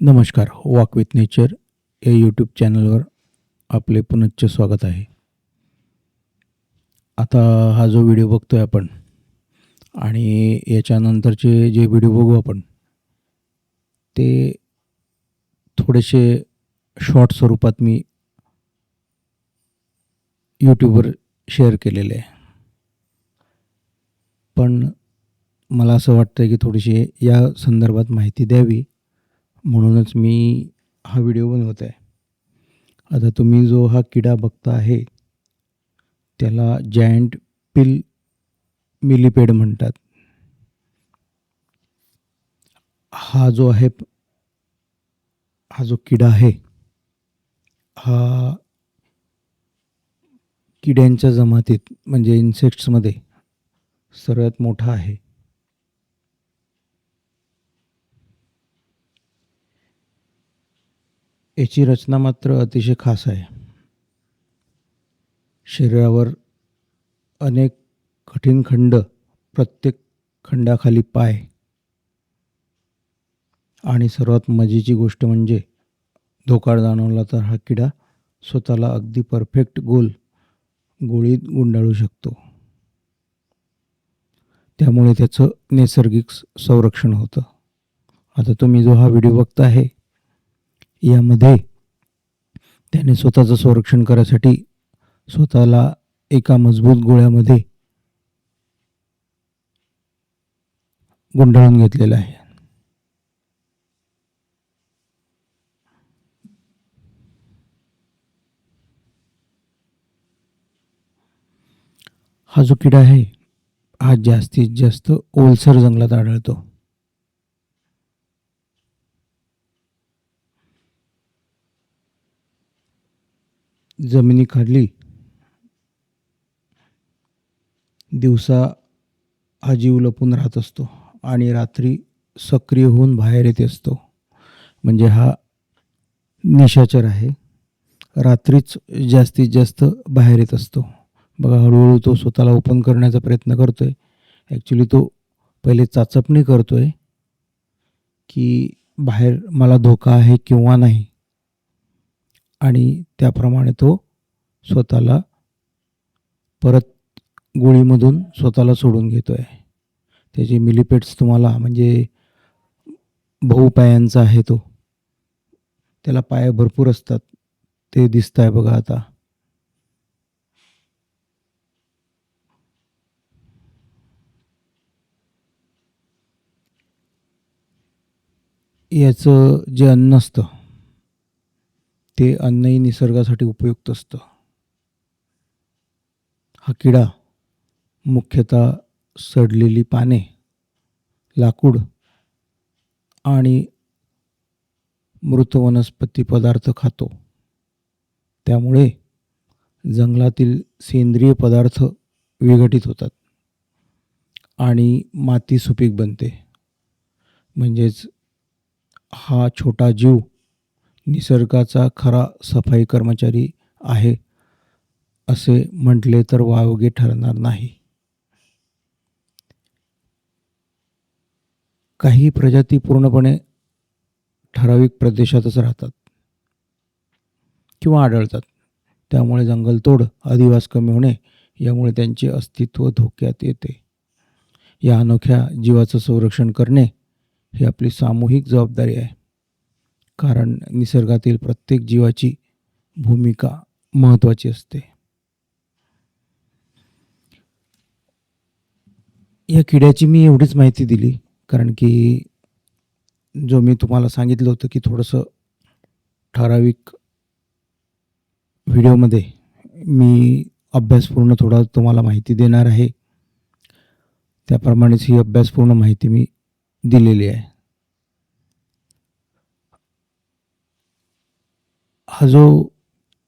नमस्कार walk with nature या YouTube चॅनलवर आपले पुनच्च स्वागत आहे. आता हा जो व्हिडिओ बघतो आहे आपण आणि याच्यानंतरचे जे व्हिडिओ बघू आपण ते थोडेसे शॉर्ट स्वरूपात मी यूट्यूबवर शेअर केलेले आहे. पण मला असं वाटतं की थोडीशी या संदर्भात माहिती द्यावी. म्हणूनच मी हा व्हिडिओ बनवत आहे. आता तुम्ही जो हा किडा बघता आहे त्याला जायंट पिल मिलिपेड म्हणतात. हा जो आहे हा जो किडा आहे हा किड्यांच्या जमातीत म्हणजे इन्सेक्ट्समध्ये सर्वात मोठा आहे. याची रचना मात्र अतिशय खास आहे. शरीरावर अनेक कठीण खंड प्रत्येक खंडाखाली पाय आणि सर्वात मजेची गोष्ट म्हणजे धोकाळ जाणवला तर हा किडा स्वतःला अगदी परफेक्ट गोल गोळीत गुंडाळू शकतो. त्यामुळे त्याचं नैसर्गिक संरक्षण होतं. आता तुम्ही जो हा व्हिडिओ बघता आहे यामध्ये त्याने स्वतःचं संरक्षण करायसाठी स्वतःला एका मजबूत गोळ्यामध्ये गुंडाळून घेतलेलं आहे. हा जो किडा आहे हा जास्तीत जास्त ओलसर जंगलात आढळतो. जमिनीखाली दिवसा हा जीव लपून राहत असतो आणि रात्री सक्रिय होऊन बाहेर येत असतो. म्हणजे हा निशाचर आहे. रात्रीच जास्तीत जास्त बाहेर येत असतो. बघा हळूहळू तो स्वतःला ओपन करण्याचा प्रयत्न करतो आहे ॲक्च्युली तो पहिले चाचपणी करतो आहे की बाहेर मला धोका आहे किंवा नाही. आणि त्याप्रमाणे तो स्वतःला परत गोळीमधून स्वतःला सोडून घेतो आहे त्याचे मिलिपेट्स तुम्हाला म्हणजे बहुपायांचा आहे तो. त्याला पाय भरपूर असतात. ते दिसत आहे बघा आता. याचं जे अन्न असतं ते अन्नही निसर्गासाठी उपयुक्त असतं. हा किडा मुख्यतः सडलेली पाने लाकूड आणि मृत वनस्पती पदार्थ खातो. त्यामुळे जंगलातील सेंद्रिय पदार्थ विघटित होतात आणि माती सुपीक बनते. म्हणजेच हा छोटा जीव निसर्गाचा खरा सफाई कर्मचारी आहे असे म्हटले तर वावगे ठरणार नाही. काही प्रजाती पूर्णपणे ठराविक प्रदेशातच राहतात किंवा आढळतात. त्यामुळे जंगलतोड अधिवास कमी होणे यामुळे त्यांचे अस्तित्व धोक्यात येते. या अनोख्या जीवाचं संरक्षण करणे ही आपली सामूहिक जबाबदारी आहे. कारण निसर्गातील प्रत्येक जीवाची भूमिका महत्त्वाची असते. या किड्याची मी एवढीच माहिती दिली कारण की जो मी तुम्हाला सांगितलं होतं की थोडंसं ठराविक व्हिडिओमध्ये मी अभ्यासपूर्ण थोडा तुम्हाला माहिती देणार आहे. त्याप्रमाणेच ही अभ्यासपूर्ण माहिती मी दिलेली आहे. हा जो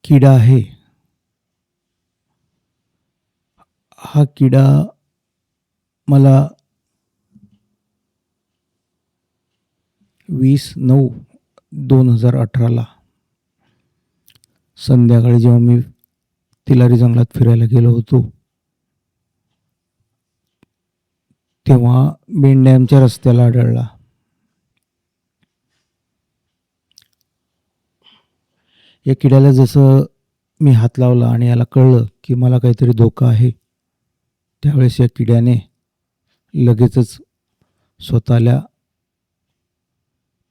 किडा आहे हा किडा मला वीस नऊ दोन हजार अठराला संध्याकाळी जेव्हा मी तिलारी जंगलात फिरायला गेलो होतो तेव्हा मेंढ्यांच्या रस्त्याला आढळला. या किड्याला जसं मी हात लावला आणि याला कळलं की मला काहीतरी धोका आहे त्यावेळेस या किड्याने लगेचच स्वतःला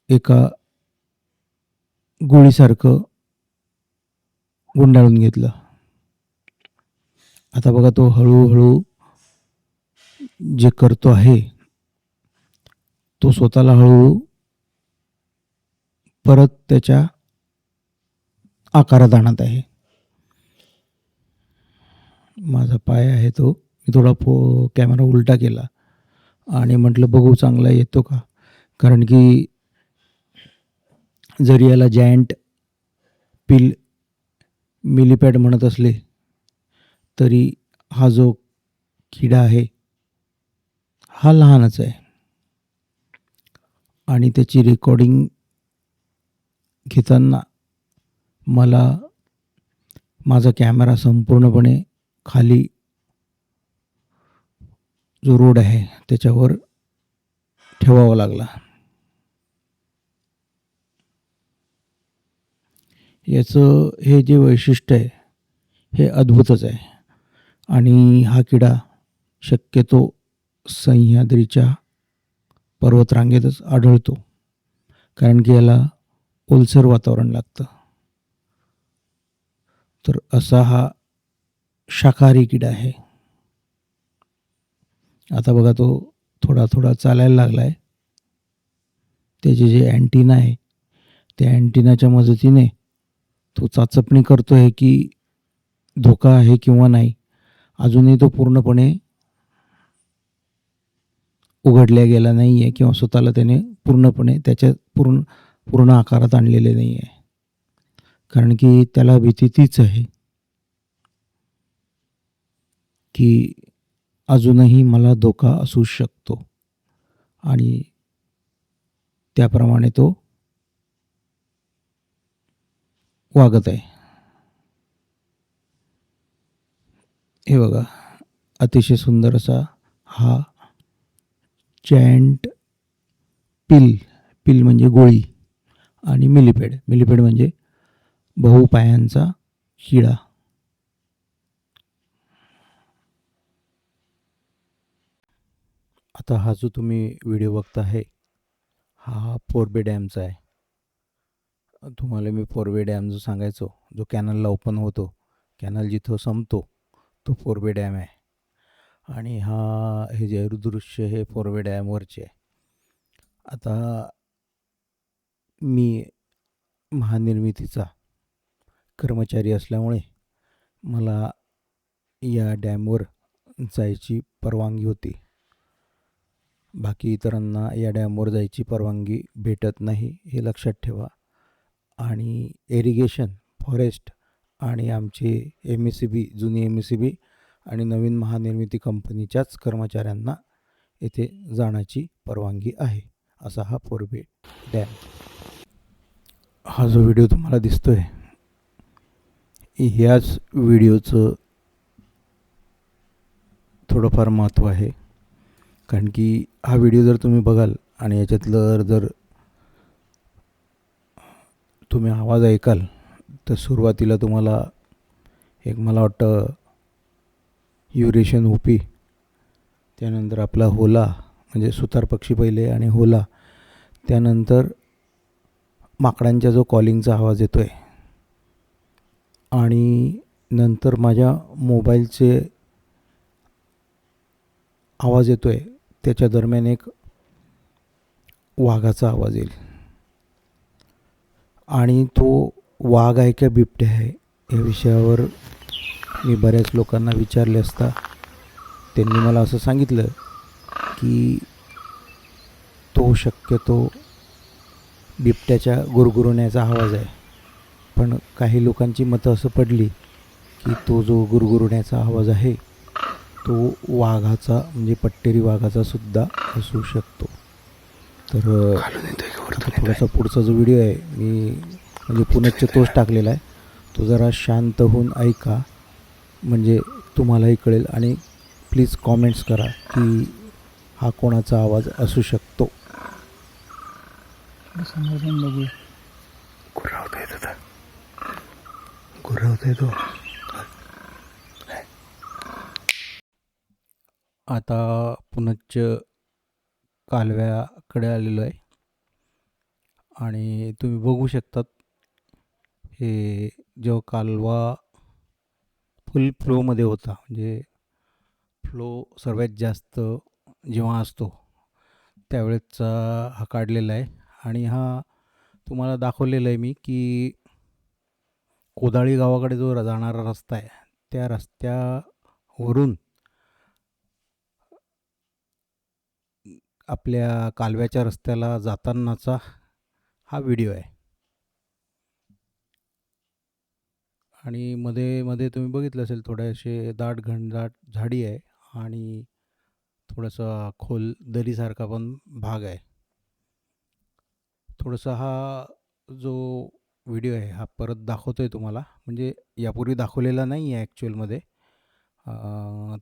एका गोळीसारखं गुंडाळून घेतलं. आता बघा तो हळूहळू जे करतो आहे तो स्वतःला हळूहळू परत त्याच्या आकारात आणत आहे. माझा पाय आहे तो. मी थोडा फो कॅमेरा उलटा केला. आणि म्हटलं बघू चांगला येतो का? कारण की जरी याला जायंट पिल मिलीपॅड म्हणत असले तरी हा जो किडा आहे हा लहानच आहे. आणि त्याची रेकॉर्डिंग घेताना मला माझा कॅमेरा संपूर्णपणे खाली जो रोड आहे त्याच्यावर ठेवावा लागला. याचं हे जे वैशिष्ट्य आहे हे अद्भुतच आहे. आणि हा किडा शक्यतो सह्याद्रीच्या पर्वतरांगेतच आढळतो. कारण की याला ओलसर वातावरण लागतं. तर असा हा शाकाहारी किडा आहे. आता बघा तो थोडा थोडा चालायला लागला आहे त्याचे जे अँटिना आहे त्या अँटिनाच्या मदतीने तो चाचपणी करतो आहे की धोका आहे किंवा नाही अजूनही तो पूर्णपणे उघडल्या गेला नाही आहे किंवा स्वतःला त्याने पूर्णपणे त्याच्या पूर्ण पूर्ण आकारात आणलेले नाही आहे कारण की त्याला भीती तीच आहे की अजूनही मला धोका असू शकतो. आणि त्याप्रमाणे तो वागत आहे. हे बघा अतिशय सुंदर असा हा चॅन्ट पिल पिल म्हणजे गोळी आणि मिलिपेड. मिलिपेड म्हणजे बहुपायांचा किडा आता हा जो तुम्ही व्हिडिओ बघता आहे हा पोरबे डॅमचा आहे. तुम्हाला मी पोरबे डॅम जो सांगायचो जो कॅनलला ओपन होतो कॅनल जिथं संपतो तो पोरबे डॅम आहे. आणि हा हे जे दृश्य हे पोरबे डॅमवरचे आहे. आता मी महानिर्मितीचा कर्मचारी असल्यामुळे मला या डॅमवर जायची परवानगी होती. बाकी इतरांना या डॅमवर जायची परवानगी भेटत नाही हे लक्षात ठेवा. आणि एरिगेशन फॉरेस्ट आणि आमचे एम एस सी बी जुनी एम एस सी बी आणि नवीन महानिर्मिती कंपनीच्याच कर्मचाऱ्यांना येथे जाण्याची परवानगी आहे असा हा फोरबे डॅम. हा जो व्हिडिओ तुम्हाला दिसतो आहे ह्याच व्हिडिओचं थोडंफार महत्त्व आहे. कारण की हा व्हिडिओ जर तुम्ही बघाल आणि याच्यातलं जर तुम्ही आवाज ऐकाल तर सुरुवातीला तुम्हाला एक मला वाटतं युरेशन ओपी त्यानंतर आपला होला म्हणजे सुतार पक्षी पहिले आणि होला त्यानंतर माकडांचा जो कॉलिंगचा आवाज येतो आहे आणि नंतर माझ्या मोबाईलचे आवाज येतो आहे त्याच्या दरम्यान एक वाघाचा आवाज येईल. आणि तो वाघ आहे का बिबटे आहे या विषयावर मी बऱ्याच लोकांना विचारले असता त्यांनी मला असं सांगितलं की तो शक्यतो बिबट्याच्या गुरगुरण्याचा आवाज आहे. पण काही लोकांची मतं असं पडली की तो जो गुरगुरण्याचा आवाज आहे तो वाघाचा म्हणजे पट्टेरी वाघाचा सुद्धा असू शकतो. तर थोडासा पुढचा जो व्हिडिओ आहे मी म्हणजे पुण्याचे तोच टाकलेला आहे. तो जरा शांत होऊन ऐका म्हणजे तुम्हालाही कळेल. आणि प्लीज कॉमेंट्स करा की हा कोणाचा आवाज असू शकतो समोरून बघूया कुठं होता येत होता गुरवतोय तो. आता पुनच्च कालव्याकडे आलेलो आहे. आणि तुम्ही बघू शकतात हे जो कालवा फुल फ्लोमध्ये होता म्हणजे फ्लो सर्वात जास्त जेव्हा असतो त्यावेळेचा हा काढलेला आहे. आणि हा तुम्हाला दाखवलेला आहे मी की कोदाळी गावाकडे जो र- जाणारा रस्ता आहे त्या रस्त्यावरून आपल्या कालव्याच्या रस्त्याला जातानाचा हा व्हिडिओ आहे. आणि मध्ये मध्ये तुम्ही बघितलं असेल थोडेसे दाट घनदाट झाडी आहे आणि थोडासा खोल दरीसारखा पण भाग आहे. थोडासा हा जो व्हिडिओ आहे हा परत दाखवतो आहे तुम्हाला. म्हणजे यापूर्वी दाखवलेला नाही आहे ॲक्च्युअलमध्ये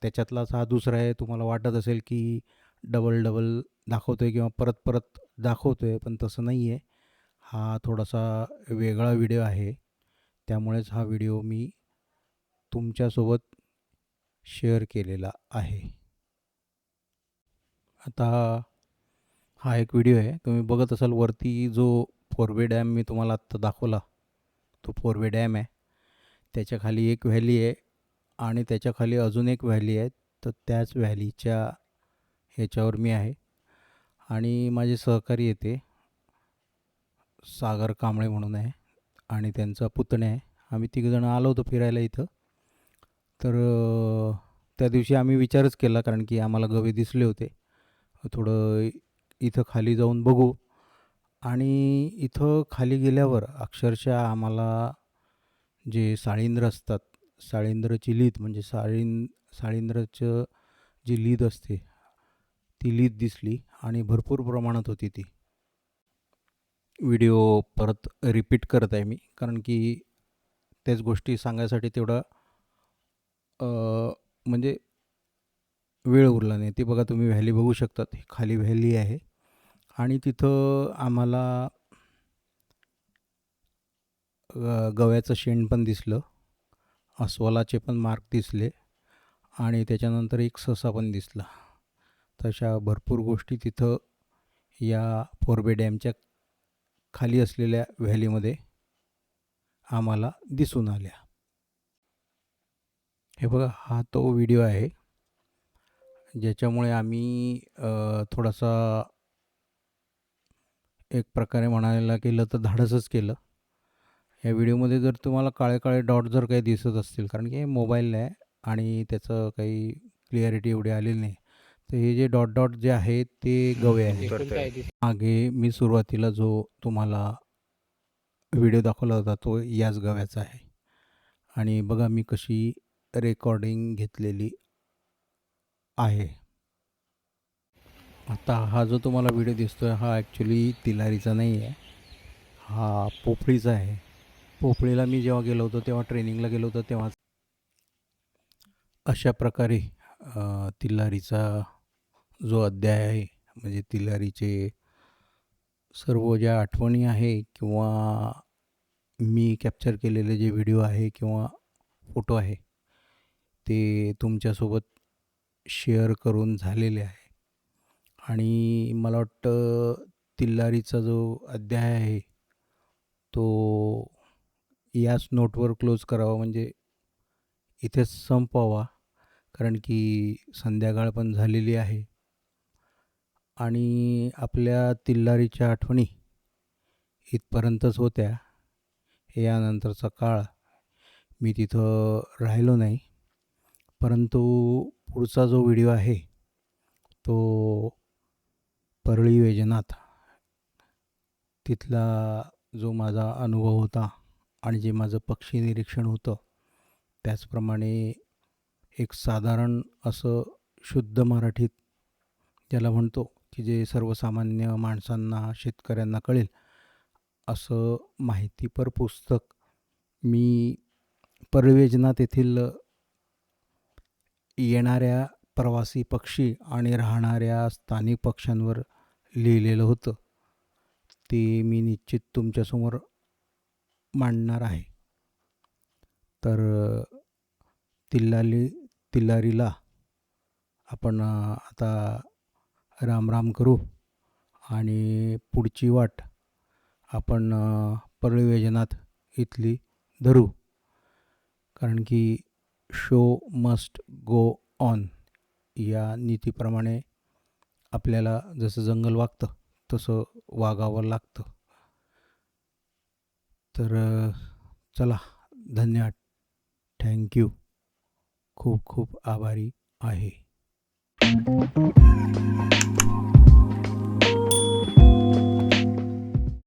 त्याच्यातलाच हा दुसरा आहे तुम्हाला वाटत असेल की डबल डबल दाखवतो आहे किंवा परत परत दाखवतो आहे पण तसं नाही आहे. हा थोडासा वेगळा व्हिडिओ आहे. त्यामुळेच हा व्हिडिओ मी तुमच्यासोबत शेअर केलेला आहे. आता हा एक व्हिडिओ आहे तुम्ही बघत असाल वरती जो फोरवे डॅम मी तुम्हाला आत्ता दाखवला. तो फोरवे डॅम आहे. त्याच्याखाली एक व्हॅली आहे आणि त्याच्याखाली अजून एक व्हॅली आहे. तर त्याच व्हॅलीच्या ह्याच्यावर मी आहे. आणि माझे सहकारी येते. सागर कांबळे म्हणून आहे आणि त्यांचा पुतणे आहे. आम्ही तिघजण आलो होतो फिरायला इथं. तर त्या दिवशी आम्ही विचारच केला कारण की आम्हाला गवे दिसले होते. थोडं इथं खाली जाऊन बघू. आणि इथं खाली गेल्यावर अक्षरशः आम्हाला जे साळींद्र असतात साळींद्रची लीद म्हणजे साळीन साळींद्रचं जी लीद असते ती लीद दिसली आणि भरपूर प्रमाणात होती ती. व्हिडिओ परत रिपीट करत आहे मी कारण की त्याच गोष्टी सांगायसाठी तेवढा म्हणजे वेळ उरला नाही. ती बघा तुम्ही व्हॅली बघू शकतात. ही खाली व्हॅली आहे. आणि तिथं आम्हाला ग गव्याचं शेण पण दिसलं अस्वलाचे पण मार्क दिसले आणि त्याच्यानंतर एक ससा पण दिसला. तशा भरपूर गोष्टी तिथं या फोरबे डॅमच्या खाली असलेल्या व्हॅलीमध्ये आम्हाला दिसून आल्या. हे बघा हा तो व्हिडिओ आहे ज्याच्यामुळे आम्ही थोडासा एक प्रकारे म्हणायला गेलं तर धाडसच केलं. या व्हिडिओमध्ये जर तुम्हाला काळे काळे डॉट जर काही दिसत असतील कारण की हे मोबाईल आहे आणि त्याचं काही क्लिअरिटी एवढी आलेली नाही तर हे जे डॉट डॉट जे आहे ते गवे आहे. मागे मी सुरुवातीला जो तुम्हाला व्हिडिओ दाखवला होता तो याच गव्याचा आहे. आणि बघा मी कशी रेकॉर्डिंग घेतलेली आहे. आता हा जो तुम्हाला व्हिडिओ दिसतोय हा ॲक्च्युली तिलारीचा नाही आहे हा पोफळीचा आहे. पोफळीला मी जेव्हा गेलो होतो तेव्हा ट्रेनिंगला गेलो होतो तेव्हा अशा प्रकारे तिलारीचा जो अध्याय आहे म्हणजे तिलारीचे सर्व ज्या आठवणी आहे किंवा मी कॅप्चर केलेले जे व्हिडिओ आहे किंवा फोटो आहे ते तुमच्यासोबत शेअर करून झालेले आहे. आणि मला वाटतं तिल्लारीचा जो अध्याय आहे तो याच नोटवर क्लोज करावा. म्हणजे इथेच संपवावा. कारण की संध्याकाळ पण झालेली आहे. आणि आपल्या तिल्लारीच्या आठवणी इथपर्यंतच होत्या. यानंतरचा काळ. मी तिथं राहिलो नाही. परंतु पुढचा जो व्हिडिओ आहे तो परळी वैजनाथ. तिथला जो माझा अनुभव होता आणि जे माझं पक्षी निरीक्षण होतं त्याचप्रमाणे एक साधारण असं शुद्ध मराठीत ज्याला म्हणतो की जे सर्वसामान्य माणसांना शेतकऱ्यांना कळेल असं माहितीपर पुस्तक मी परवेजनाथ येथील येणाऱ्या प्रवासी पक्षी आणि राहणाऱ्या स्थानिक पक्ष्यांवर लिहिलेलं होतं. ते मी निश्चित तुमच्यासमोर मांडणार आहे. तर तिल्लाली तिल्लारीला आपण आता राम राम करू आणि पुढची वाट आपण अ, इथली धरू. कारण की शो मस्ट गो ऑन या नीतीप्रमाणे आपल्याला जसं जंगल वागतं तसं वागावं लागतं. तर चला धन्यवाद. थँक्यू खूप खूप आभारी आहे.